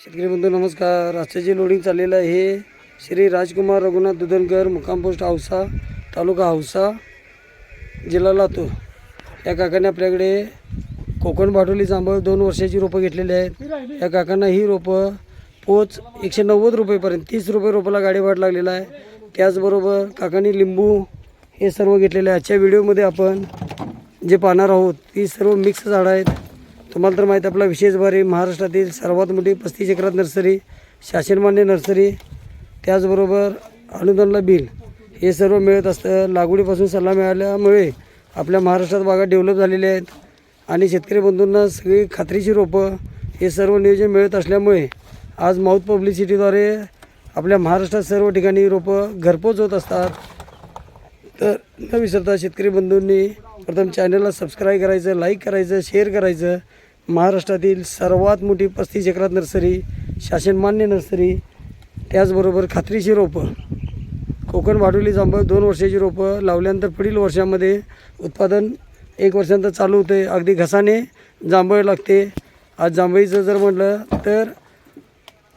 शेतकरी बंधू नमस्कार. आजचं जे लोडिंग चाललेलं आहे हे श्री राजकुमार रघुनाथ दुधनकर मुक्काम पोस्ट हौसा तालुका हौसा जिल्हा लातूर. या काकाने आपल्याकडे कोकण भाटोली जांभळ दोन वर्षाची रोपं घेतलेली आहेत. या काकांना ही रोपं पोच एकशे नव्वद रुपयेपर्यंत तीस रुपये रोपाला गाडी वाट लागलेला आहे. त्याचबरोबर काकांनी लिंबू हे सर्व घेतलेले आहे. आजच्या व्हिडिओमध्ये आपण जे पाहणार आहोत ती सर्व मिक्स झाडं आहेत. तुम्हाला तर माहीत आपला विशेष भारी महाराष्ट्रातील सर्वात मोठी पस्तीस एकरात नर्सरी शासनमान्य नर्सरी त्याचबरोबर अनुदानला बिल हे सर्व मिळत असतं. लागवडीपासून सल्ला मिळाल्यामुळे आपल्या महाराष्ट्रात बागा डेव्हलप झालेल्या आहेत. आणि शेतकरी बंधूंना सगळी खात्रीची रोपं हे सर्व नियोजन मिळत असल्यामुळे आज माऊथ पब्लिसिटीद्वारे आपल्या महाराष्ट्रात सर्व ठिकाणी रोपं घरपोच होत असतात. तर न विसरता शेतकरी बंधूंनी प्रथम चॅनलला सबस्क्राईब करायचं लाईक करायचं शेअर करायचं. महाराष्ट्रातील सर्वात मोठी पस्तीस एकरात नर्सरी शासनमान्य नर्सरी त्याचबरोबर खात्रीची रोपं कोकण वाढवली जांभळ दोन वर्षाची रोपं लावल्यानंतर पुढील वर्षामध्ये उत्पादन एक वर्षानंतर चालू होते. अगदी घसाने जांभळ लागते. आज जांभळीचं जर म्हटलं तर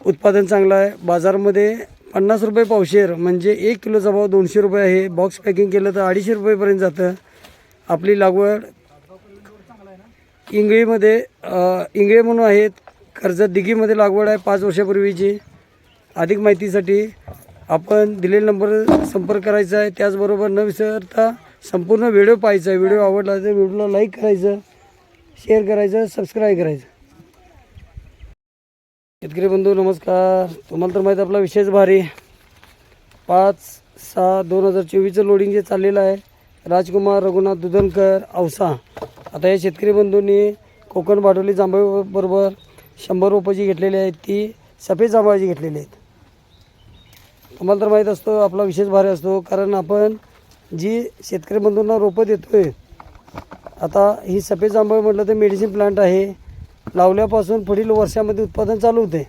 उत्पादन चांगलं आहे. बाजारमध्ये पन्नास रुपये पावशेर म्हणजे एक किलोचा भाव दोनशे रुपये आहे. बॉक्स पॅकिंग केलं तर अडीचशे रुपयेपर्यंत जातं. आपली लागवड इंगळीमध्ये इंगळे म्हणून आहेत. कर्जत दिघीमध्ये लागवड आहे पाच वर्षापूर्वीची. अधिक माहितीसाठी आपण दिलेला नंबर संपर्क करायचा आहे. त्याचबरोबर न विसरता संपूर्ण व्हिडिओ पाहायचा आहे. व्हिडिओ आवडला तर व्हिडिओला लाईक करायचं शेअर करायचं सबस्क्राईब करायचं. शेतकरी बंधू नमस्कार. तुम्हाला तर माहीत आपला विशेष भारी. पाच सहा दोन हजार चोवीसचं लोडिंग जे चाललेलं आहे राजकुमार रघुनाथ दुधनकर औसा. आता या शेतकरी बंधूंनी कोकण बाटोली जांभळ बरोबर शंभर जी घेतलेली आहेत ती सफेद जांभळाची घेतलेली आहेत. तुम्हाला तर माहीत असतो आपला विशेष भारी असतो कारण आपण जी शेतकरी बंधूंना रोपं देतोय आता ही सफेद जांभळ म्हटलं तर मेडिसिन प्लांट आहे. लावल्यापासून पुढील वर्षामध्ये उत्पादन चालू होते.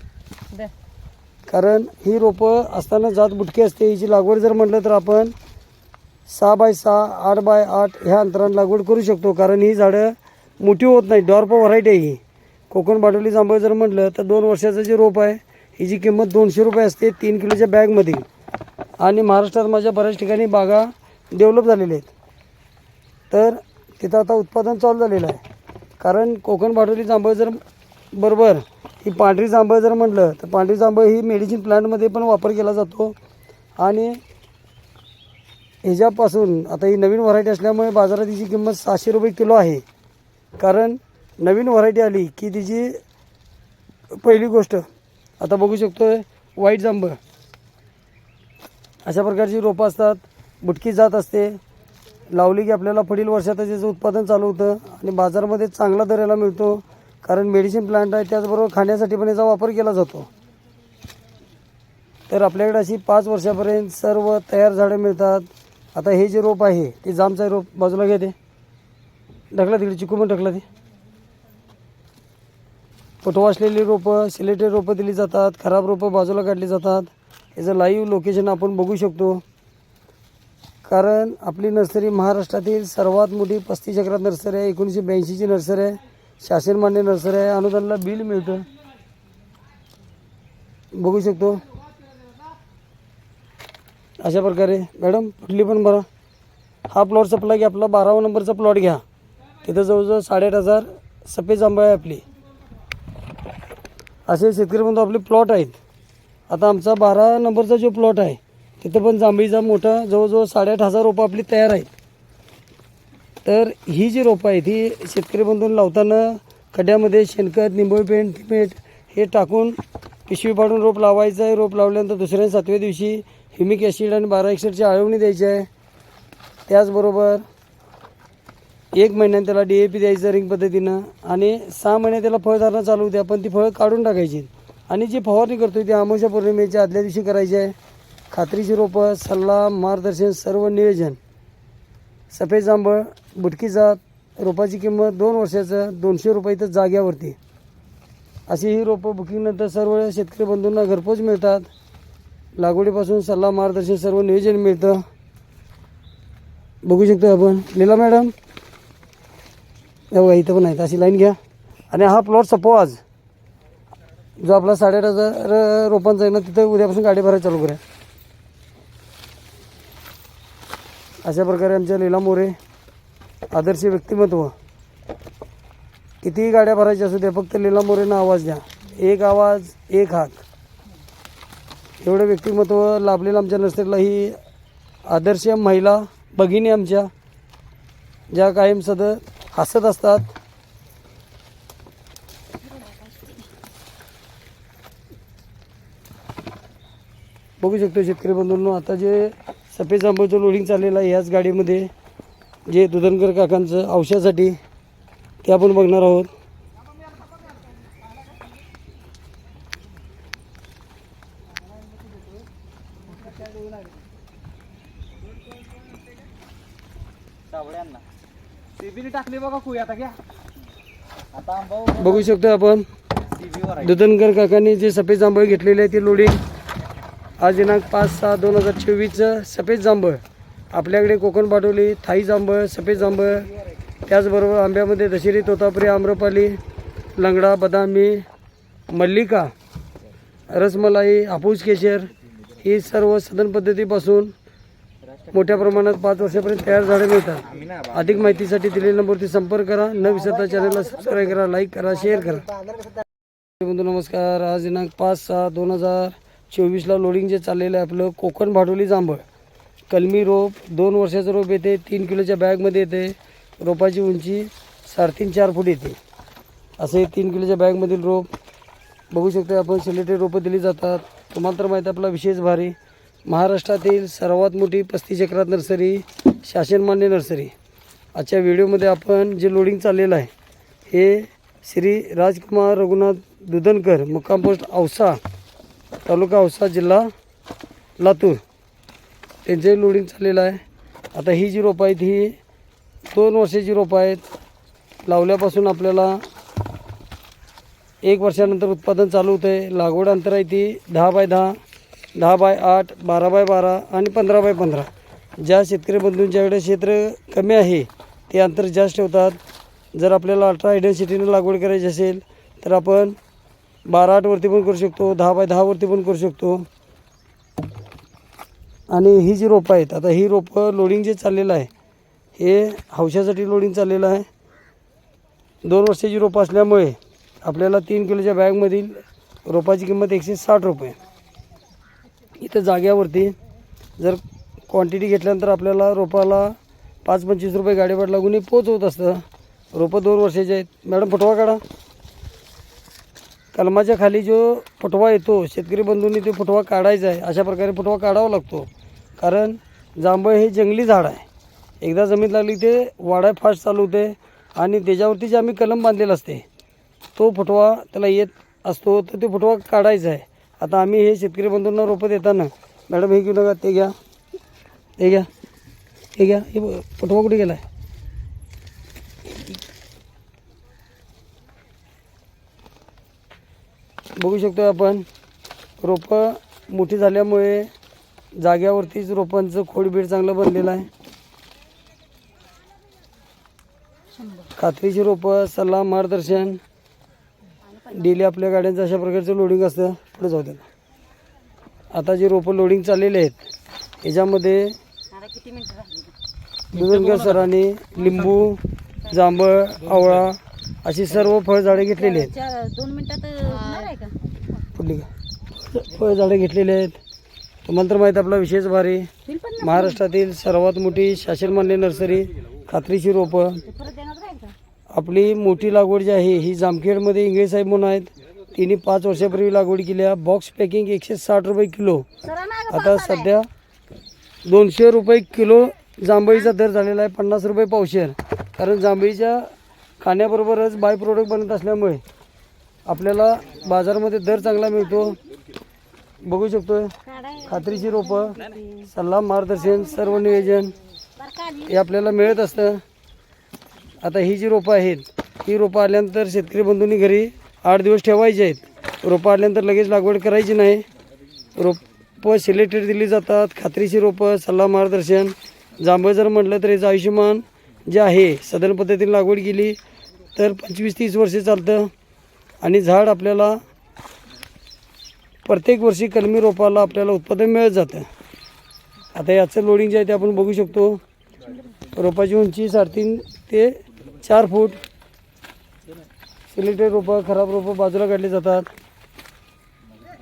कारण ही रोपं असताना जात बुटकी असते हिची लागवड जर म्हटलं तर आपण सहा बाय सहा आठ बाय आठ ह्या अंतराने लागवड करू शकतो. कारण ही झाडं मोठी होत नाही डॉर्प व्हरायटी आहे ही. कोकण बाटोली जांभळ जर म्हटलं तर दोन वर्षाचं जे रोप आहे हिची किंमत दोनशे रुपये असते तीन किलोच्या बॅगमध्ये. आणि महाराष्ट्रात माझ्या बऱ्याच ठिकाणी बागा डेव्हलप झालेल्या आहेत. तर तिथं आता उत्पादन चालू झालेलं आहे. कारण कोकण बाटोली जांभळ जर बरोबर ही पांढरी जांभळ जर म्हटलं तर पांढरी जांभळ ही मेडिसिन प्लांटमध्ये पण वापर केला जातो. आणि ह्याच्यापासून आता ही नवीन व्हरायटी असल्यामुळे बाजारात तिची किंमत सहाशे रुपये किलो आहे. कारण नवीन व्हरायटी आली की तिची पहिली गोष्ट आता बघू शकतो वाईट जांभळ. अशा प्रकारची रोपं असतात बुटकी जात असते लावली की आपल्याला पुढील वर्षात त्याचं उत्पादन चालू होतं आणि बाजारामध्ये चांगला दर याला मिळतो. कारण मेडिसिन प्लांट आहे त्याचबरोबर खाण्यासाठी पण याचा वापर केला जातो. तर आपल्याकडे अशी पाच वर्षापर्यंत सर्व तयार झाडं मिळतात. आता हे जे रोप आहे ते जामचं रोप बाजूला घ्या ते. ढकला तिकडे चिकू पण ढकला ते. फोटो रोपं सिलेटेड रोपं दिली जातात खराब रोपं बाजूला काढली जातात. याचं लाईव्ह लोकेशन आपण बघू शकतो. कारण आपली नर्सरी महाराष्ट्रातील सर्वात मोठी पस्तीस एकरात नर्सरी आहे एकोणीसशे ब्याऐंशीची नर्सरी आहे शासनमान्य नर्सरी आहे अनुदानला बिल मिळतं. बघू शकतो. अशा प्रकारे. मॅडम कुठली पण बरा. हा प्लॉट सप्लाय की आपला बारावा नंबरचा प्लॉट घ्या. तिथं जवळजवळ साडेआठ हजार सफेद जांभळ आहे आपली. असे शेतकरी बंधू आपले प्लॉट आहेत. आता आमचा बारा नंबरचा जो प्लॉट आहे तिथं पण जांभळीचा मोठा जवळजवळ साडेआठ हजार रोपं आपली तयार आहेत. तर ही जी रोपं आहेत ही शेतकरी बंधून लावताना खड्ड्यामध्ये शेणखत निंबोळी पेंट मीठ हे टाकून पिशवी पाडून रोप लावायचं आहे. रोप लावल्यानंतर दुसऱ्या सातव्या दिवशी ह्युमिक ॲसिड आणि बारा एक्सिडची आळवणी द्यायची आहे. त्याचबरोबर एक महिन्यानं त्याला डी ए पी द्यायचं रिंग पद्धतीनं आणि सहा महिने त्याला फळधारणा चालू होते आपण ती फळं काढून टाकायची. आणि जी फवारणी करतो ती अमावस्या पौर्णिमेच्या आदल्या दिवशी करायची आहे. खात्रीची रोपं सल्ला मार्गदर्शन सर्व नियोजन. सफेद जांभळ बुटकी जात रोपाची किंमत दोन वर्षाचं दोनशे रुपये तर जाग्यावरती. अशी ही रोपं बुकिंगनंतर सर्व शेतकरी बंधूंना घरपोच मिळतात. लागवडीपासून सल्ला मार्गदर्शन सर्व नियोजन मिळतं. बघू शकतो आपण. लिला मॅडम? हे बघा इथं पण आहेत. अशी लाईन घ्या. आणि हा प्लॉट सपो आज. जो आपला साडेआठ हजार रोपांचा आहे ना तिथं उद्यापासून गाडी भरायला चालू करूया. अशा प्रकारे आमच्या लीला मोरे आदर्श व्यक्तिमत्व. कितीही गाड्या भरायच्या असू द्या फक्त लीला मोरेंना आवाज द्या. एक आवाज एक हाक एवढं व्यक्तिमत्व लाभलेलं आमच्या नर्सरीला ही आदर्श महिला भगिनी आमच्या ज्या कायम सतत हसत असतात. बघू शकतो शेतकरी बंधूंनो आता जे सफेद जांभूळचं लोडिंग चाललेलं आहे ह्याच गाडीमध्ये. जे दुधनकर काकांचं औषधासाठी ते आपण बघणार आहोत. टाकली बघा कुई आता घ्या. आता आंबा बघू शकतो आपण. दुधनकर काकांनी जे सफेद जांभळ घेतलेले आहे ते लोडिंग आज दिनांक पाच सहा दोन हजार चोवीसचं सफेद जांभळ. आपल्याकडे कोकण पाटोली थाई जांभळ सफेद जांभळ. त्याचबरोबर आंब्यामध्ये दशेरी तोतापुरी आम्रपाली लंगडा बदामी मल्लिका रसमलाई हापूस केशर ही सर्व सदन पद्धतीपासून मोठ्या प्रमाणात पाच वर्षापर्यंत तयार झाडे मिळतात. अधिक माहितीसाठी दिलेल्या नंबरवरती संपर्क करा. न विसरता चॅनलला सबस्क्राईब करा लाईक करा शेअर करा. बंधू नमस्कार. आज दिनांक पाच सहा दोन हजार चोवीसला लोडिंग जे चाललेलं आहे आपलं कोकण भाडोली जांभळ. कलमी रोप दोन वर्षाचं रोप येते तीन किलोच्या बॅगमध्ये येते रोपाची उंची साडेतीन चार फूट येते. असे तीन किलोच्या बॅगमधील रोप बघू शकतो आपण सिलेटेड रोपं दिली जातात. तुम्हाला तर माहिती आहे आपला विशेष भारी. महाराष्ट्रातील सर्वात मोठी पस्तीस चक्रात नर्सरी शासनमान्य नर्सरी. आजच्या व्हिडिओमध्ये आपण जे लोडिंग चाललेलं आहे हे श्री राजकुमार रघुनाथ दुधनकर मुक्काम पोस्ट औसा तालुका औसा जिल्हा लातूर. त्यांचे लोडिंग चाललेलं आहे. आता ही जी रोपं आहेत ही दोन वर्षाची रोपं आहेत. लावल्यापासून आपल्याला एक वर्षानंतर उत्पादन चालू होतं आहे लागवड अंतर आहे ती दहा बाय दहा दहा बाय आठ बारा बाय बारा आणि पंधरा बाय पंधरा. ज्या शेतकरी बंधूंच्याकडे क्षेत्र कमी आहे ते अंतर जास्त ठेवतात. जर आपल्याला अठरा हायडन सिटीनं लागवड करायची असेल तर आपण बारा आठवरती पण करू शकतो दहा बाय दहावरती पण करू शकतो. आणि ही जी रोपं आहेत आता ही रोपं लोडिंग जे चाललेलं आहे हे हौशासाठी लोडिंग चाललेलं आहे. दोन वर्षाची रोपं असल्यामुळे आपल्याला तीन किलोच्या बॅगमधील रोपाची किंमत एकशे साठ रुपये. इथं जाग्यावरती जर क्वांटिटी घेतल्यानंतर आपल्याला रोपाला पाच पंचवीस रुपये गाडीवर लागूनही पोचवत असतं. रोपं दोन वर्षाचे आहेत. मॅडम फुटवा काढा. कलमाच्या खाली जो फुटवा येतो शेतकरी बंधूंनी ते फुटवा काढायचा आहे अशा प्रकारे फुटवा काढावा लागतो. कारण जांभळ हे जंगली झाड आहे. एकदा जमीन लागली ते वाढाय फास्ट चालू होते आणि त्याच्यावरती जे आम्ही कलम बांधलेलं असते तो फुटवा त्याला येत असतो तर ते फुटवा काढायचा आहे. आता आम्ही हे शेतकरी बंधूंना रोपं देताना मॅडम हे घेऊ नका ते घ्या ते घ्या हे घ्या हे फुटवा कुठे गेला आहे बघू शकतो आपण रोपं मोठी झाल्यामुळे जाग्यावरतीच रोपांचं खोडबीड चांगलं बनलेलं आहे. खात्रीची रोपं सल्ला मार्गदर्शन डेली आपल्या गाड्यांचं अशा प्रकारचं लोडिंग असतं. पुढे जाऊ दे. आता जे रोपं लोडिंग चाललेले आहेत याच्यामध्ये दुधनकर सरांनी लिंबू जांभळ आवळा अशी सर्व फळझाडे घेतलेली आहेत. दोन मिनिटात होणार आहे का कुठली का फळझाडे घेतलेली आहेत. तुम्हाला तर माहीत आपला विशेष भारी. महाराष्ट्रातील सर्वात मोठी शासनमान्य नर्सरी खात्रीची रोपं. आपली मोठी लागवड जी आहे ही जामखेडमध्ये इंगळे साहेब म्हणून आहेत. तिने पाच वर्षापूर्वी लागवड केली आहे. बॉक्स पॅकिंग एकशे साठ रुपये किलो. आता सध्या दोनशे रुपये किलो जांभळीचा दर झालेला आहे पन्नास रुपये पावशेर. कारण जांभळीच्या खाण्याबरोबरच बाय प्रोडक्ट बनत असल्यामुळे आपल्याला बाजारामध्ये दर चांगला मिळतो. बघू शकतो खात्रीची रोपं सल्ला मार्गदर्शन सर्व नियोजन हे आपल्याला मिळत असतं. आता ही जी रोपं आहेत ही रोपं आल्यानंतर शेतकरी बंधूंनी घरी आठ दिवस ठेवायचे आहेत. रोपं आल्यानंतर लगेच लागवड करायची नाही. रोपं सिलेक्टेड दिली जातात खात्रीची रोपं सल्ला मार्गदर्शन. जांभळ जर म्हटलं तर याचं आयुष्यमान जे आहे सदन पद्धतीने लागवड केली तर पंचवीस तीस वर्षे चालतं. आणि झाड आपल्याला प्रत्येक वर्षी कलमी रोपाला आपल्याला उत्पादन मिळत जातं. आता याचं लोडिंग जे आहे ते आपण बघू शकतो. रोपाची उंची साडेतीन ते चार फूट. सिलेक्टेड रोपं खराब रोपं बाजूला काढली जातात.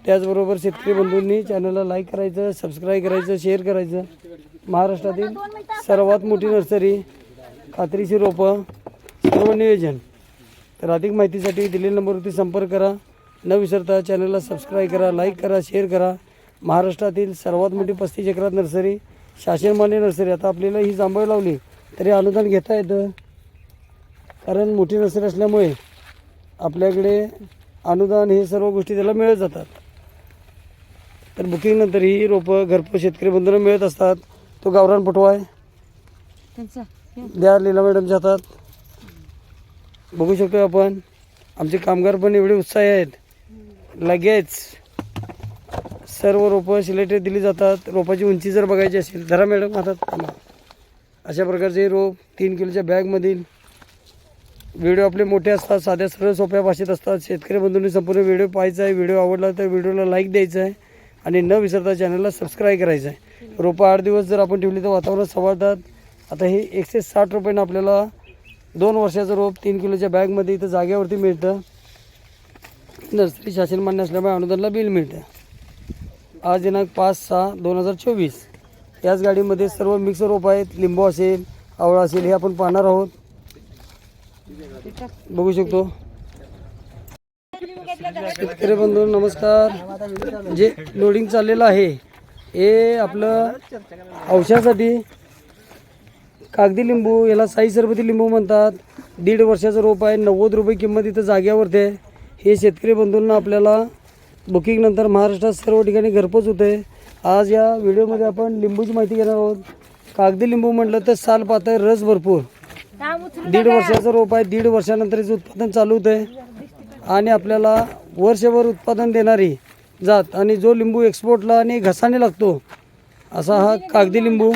त्याचबरोबर शेतकरी बंधूंनी चॅनलला लाईक करायचं सबस्क्राईब करायचं शेअर करायचं. महाराष्ट्रातील सर्वात मोठी नर्सरी खात्रीची रोपं सर्व नियोजन. तर अधिक माहितीसाठी दिलेल्या नंबरवरती संपर्क करा. न विसरता चॅनलला सबस्क्राईब करा लाईक करा शेअर करा. महाराष्ट्रातील सर्वात मोठी पस्तीस एकरात नर्सरी शासनमान्य नर्सरी. आता आपल्याला ही जांभळ लावली तरी अनुदान घेता येतं. कारण मोठी नर्सरी असल्यामुळे आपल्याकडे अनुदान हे सर्व गोष्टी त्याला मिळत जातात. तर बुकिंगनंतर ही रोपं घरपोच शेतकरी बंधूंना मिळत असतात. तो गावरान पटवा आहे. त्यांचं हे. द्या लीला मॅडमच्या हातात बघू शकतो आपण. आमचे कामगार पण एवढे उत्साही आहेत. लगेच सर्व रोपं सिलेक्टेड दिली जातात. रोपाची उंची जर बघायची असेल धरा मॅडम हातात थांबा. अशा प्रकारचे रोप तीन किलोच्या बॅगमधील. व्हिडिओ आपले मोठे असतात साध्या सरळ सोप्या भाषेत असतात. शेतकरी बंधूंनी संपूर्ण व्हिडिओ पाहायचा आहे. व्हिडिओ आवडला तर व्हिडिओला लाईक द्यायचा आहे. आणि न विसरता चॅनलला सबस्क्राईब करायचं आहे. रोपं आठ दिवस जर आपण ठेवली तर वातावरण सवारतात आता हे एकशे साठ रुपयानं आपल्याला दोन वर्षाचं रोप तीन किलोच्या बॅगमध्ये इथं जागेवरती मिळतं. नर्सरी शासन मान्य असल्यामुळे अनुदानला बिल मिळतं आज दिनांक पाच सहा दोन हजार चोवीस. याच गाडीमध्ये सर्व मिक्स रोप आहेत लिंबू असेल आवळा असेल हे आपण पाहणार आहोत. बघू शकतो. शेतकरी बंधू नमस्कार. जे लोडिंग चाललेलं आहे हे आपलं औषधासाठी कागदी लिंबू याला साई सरबती लिंबू म्हणतात. दीड वर्षाचं रोप आहे नव्वद रुपये किंमत इथं जाग्यावरती आहे. हे शेतकरी बंधूंना आपल्याला बुकिंगनंतर महाराष्ट्रात सर्व ठिकाणी घरपोच होते. आज या व्हिडिओमध्ये आपण लिंबूची माहिती घेणार आहोत. कागदी लिंबू म्हटलं तर साल पातळ रस भरपूर. दीड वर्षाचं रोप आहे. दीड वर्षानंतर याचं उत्पादन चालू होतं आणि आपल्याला वर्षभर उत्पादन देणारी जात आणि जो लिंबू एक्सपोर्टला आणि घसाने लागतो असा हा कागदी लिंबू.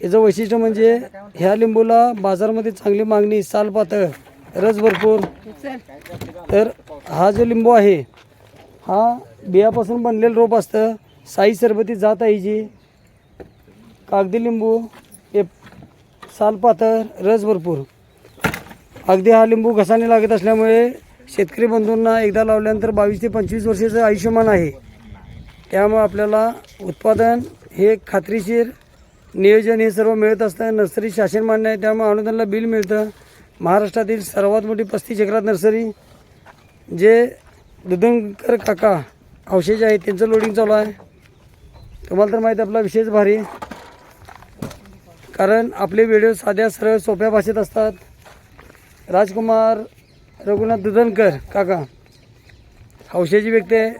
याचं वैशिष्ट्य म्हणजे ह्या लिंबूला बाजारामध्ये चांगली मागणी साल पातळ रस भरपूर. तर हा जो लिंबू आहे हा बियापासून बनलेलं रोप असतं. साई सरबती जात आहे जी कागदी लिंबू हे सालपातर रस भरपूर. अगदी हा लिंबू घसाने लागत असल्यामुळे शेतकरी बंधूंना एकदा लावल्यानंतर बावीस ते पंचवीस वर्षाचं आयुष्यमान आहे. त्यामुळे आपल्याला उत्पादन हे खात्रीशीर नियोजन हे सर्व मिळत असतं. नर्सरी शासन मान्य आहे त्यामुळे अनुदानाला बिल मिळतं. महाराष्ट्रातील सर्वात मोठी पस्ती चक्रात नर्सरी जे दुधनकर काका अवशेष आहे त्यांचं लोडिंग चालू आहे. तुम्हाला तर माहीत आपला विशेष भारी. कारण आपले व्हिडिओ साध्या सरळ सोप्या भाषेत असतात. राजकुमार रघुनाथ दुधनकर काका हौशेची व्यक्ती आहे.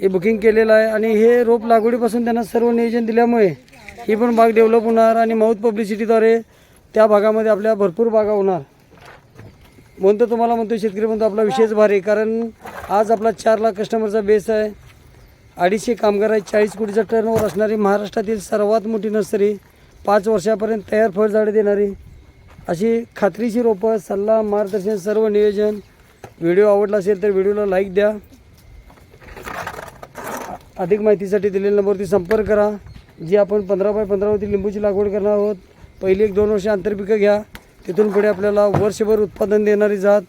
हे बुकिंग केलेलं आहे आणि हे रोप लागवडीपासून त्यांना सर्व नियोजन दिल्यामुळे ही पण बाग डेव्हलप होणार आणि माऊथ पब्लिसिटीद्वारे त्या भागामध्ये आपल्या भरपूर बागा होणार. म्हणतो तुम्हाला म्हणतो शेतकरी म्हणतो आपला विशेष भारी आहे. कारण आज आपला चार लाख कस्टमरचा बेस आहे. अडीचशे कामगार आहेत. चाळीस कोटीचा टर्नओव्हर असणारी महाराष्ट्रातील सर्वात मोठी नर्सरी पाच वर्षापर्यंत तयार फळझाडे देणारी अशी खात्रीची रोपं सल्ला मार्गदर्शन सर्व नियोजन. व्हिडिओ आवडला असेल तर व्हिडिओला लाईक द्या. अधिक माहितीसाठी दिलेल्या नंबरवरती संपर्क करा. जी आपण पंधरा बाय पंधरावरती लिंबूची लागवड करणार आहोत पहिली एक दोन वर्ष आंतरपिकं घ्या. तिथून पुढे आपल्याला वर्षभर उत्पादन देणारी जात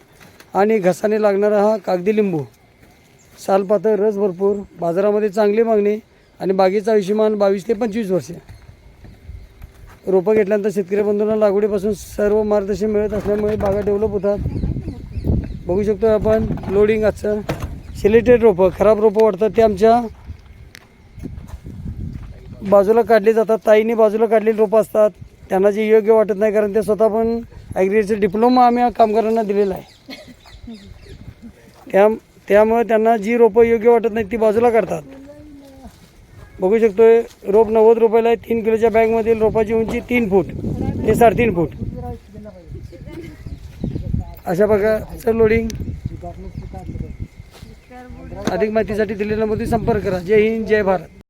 आणि घसाने लागणारा हा कागदी लिंबू. सालपातळ रस भरपूर बाजारामध्ये चांगली मागणी आणि बागेचा आयुष्यमान बावीस ते पंचवीस वर्षे. रोपं घेतल्यानंतर शेतकरी बंधूंना लागवडीपासून सर्व मार्गदर्शन मिळत असल्यामुळे बागा डेव्हलप होतात. बघू शकतो आपण लोडिंग आजचं. सिलेटेड रोपं खराब रोपं वाटतात ते आमच्या बाजूला काढली जातात. ताईने बाजूला काढलेली रोपं असतात. त्यांना जे योग्य वाटत नाही कारण ते स्वतः पण ॲग्रिकल्चर डिप्लोमा आम्ही कामगारांना दिलेला आहे. त्या त्यामुळे त्यांना जी रोपं योग्य वाटत नाही ती बाजूला काढतात बघू शकतोय रोप नव्वद रुपयाला आहे तीन किलोच्या बॅगमधील रोपाची उंची तीन फूट ते साडेतीन फूट. अशा प्रकारचं लोडिंग अधिक माहितीसाठी दिलेल्या नंबरवरती संपर्क करा. जय हिंद जय भारत.